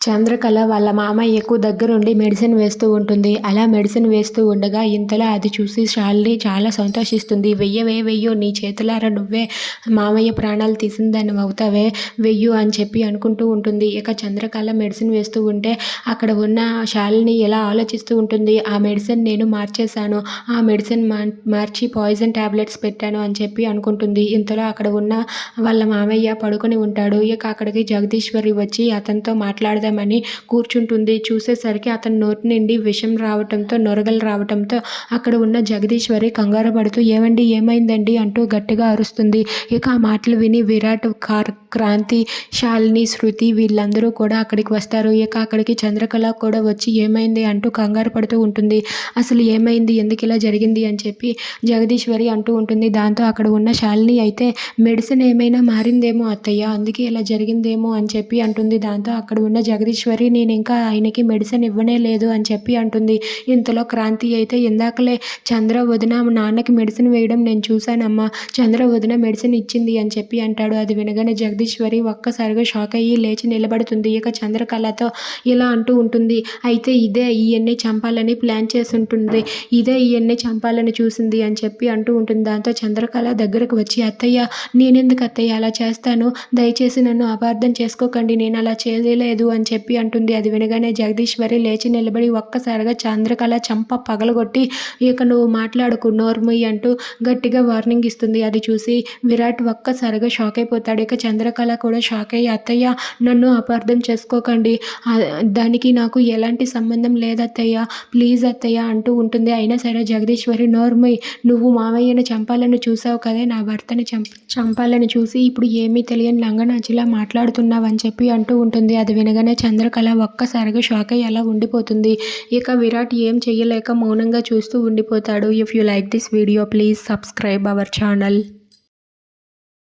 చంద్రకళ వాళ్ళ మామయ్యకు దగ్గరుండి మెడిసిన్ వేస్తూ ఉంటుంది. అలా మెడిసిన్ వేస్తూ ఉండగా ఇంతలో అది చూసి శాలిని చాలా సంతోషిస్తుంది. వెయ్యవే వెయ్యో నీ చేతులారా నువ్వే మామయ్య ప్రాణాలు తీసిందని అవుతావే వెయ్యు అని చెప్పి అనుకుంటూ ఉంటుంది. ఇక చంద్రకళ మెడిసిన్ వేస్తూ ఉంటే అక్కడ ఉన్న శాలిని ఎలా ఆలోచిస్తూ ఉంటుంది? ఆ మెడిసిన్ నేను మార్చేశాను. ఆ మెడిసిన్ మార్చి పాయిజన్ ట్యాబ్లెట్స్ పెట్టాను అని చెప్పి అనుకుంటుంది. ఇంతలో అక్కడ ఉన్న వాళ్ళ మామయ్య పడుకొని ఉంటాడు. ఇక అక్కడికి జగదీశ్వరి వచ్చి అతనితో మాట్లాడదాం చేద్దామని కూర్చుంటుంది. చూసేసరికి అతని నోటి నుండి విషం రావటంతో నొరగలు రావటంతో అక్కడ ఉన్న జగదీశ్వరి కంగారు పడుతూ ఏమండి ఏమైందండి? అంటూ గట్టిగా అరుస్తుంది. ఇక ఆ మాటలు విని విరాట్ కార్ క్రాంతి శాలిని శృతి వీళ్ళందరూ కూడా అక్కడికి వస్తారు. ఇక అక్కడికి చంద్రకళ కూడా వచ్చి ఏమైంది? అంటూ కంగారు పడుతూ ఉంటుంది. అసలు ఏమైంది? ఎందుకు ఇలా జరిగింది? అని చెప్పి జగదీశ్వరి అంటూ ఉంటుంది. దాంతో అక్కడ ఉన్న శాలిని అయితే మెడిసిన్ ఏమైనా మారిందేమో అత్తయ్య అందుకే ఇలా జరిగిందేమో అని చెప్పి అంటుంది. దాంతో అక్కడ ఉన్న జగ జగదీశ్వరి నేను ఇంకా ఆయనకి మెడిసిన్ ఇవ్వనే లేదు అని చెప్పి అంటుంది. ఇంతలో క్రాంతి అయితే ఇందాకలే చంద్ర వదిన నాన్నకి మెడిసిన్ వేయడం నేను చూశానమ్మా. చంద్ర వదిన మెడిసిన్ ఇచ్చింది అని చెప్పి అంటాడు. అది వినగానే జగదీశ్వరి ఒక్కసారిగా షాక్ అయ్యి లేచి నిలబడుతుంది. ఇక చంద్రకళతో ఇలా అంటూ ఉంటుంది. అయితే ఇదే ఈయన్ని చంపాలని ప్లాన్ చేసి ఉంటుంది ఇదే ఈయన్ని చంపాలని చూసింది అని చెప్పి అంటూ ఉంటుంది. దాంతో చంద్రకళ దగ్గరకు వచ్చి అత్తయ్య నేనెందుకు అత్తయ్య అలా చేస్తాను? దయచేసి నన్ను అపార్థం చేసుకోకండి. నేను అలా చేయలేదు అని చెప్పి అంటుంది. అది వినగానే జగదీశ్వరి లేచి నిలబడి ఒక్కసారిగా చంద్రకళ చంప పగలగొట్టి ఇక నువ్వు మాట్లాడుకు నోర్మయ్య అంటూ గట్టిగా వార్నింగ్ ఇస్తుంది. అది చూసి విరాట్ ఒక్కసారిగా షాక్ అయిపోతాడు. ఇక చంద్రకళ కూడా షాక్ అయ్యి అత్తయ్య నన్ను అపార్థం చేసుకోకండి. దానికి నాకు ఎలాంటి సంబంధం లేదు అత్తయ్య ప్లీజ్ అత్తయ్య అంటూ ఉంటుంది. అయినా సరే జగదీశ్వరి నోర్మయ్ నువ్వు మామయ్యను చంపాలని చూసావు కదే. నా భర్తని చంప చంపాలని చూసి ఇప్పుడు ఏమీ తెలియని లంగనాచిలా మాట్లాడుతున్నావు అని చెప్పి అంటూ ఉంటుంది. అది వినగానే చంద్రకళ ఒక్కసారిగా షాక్ అయ్యి అలా ఉండిపోతుంది. ఇక విరాట్ ఏం చేయలేక మౌనంగా చూస్తూ ఉండిపోతాడు. If you like this video please subscribe our channel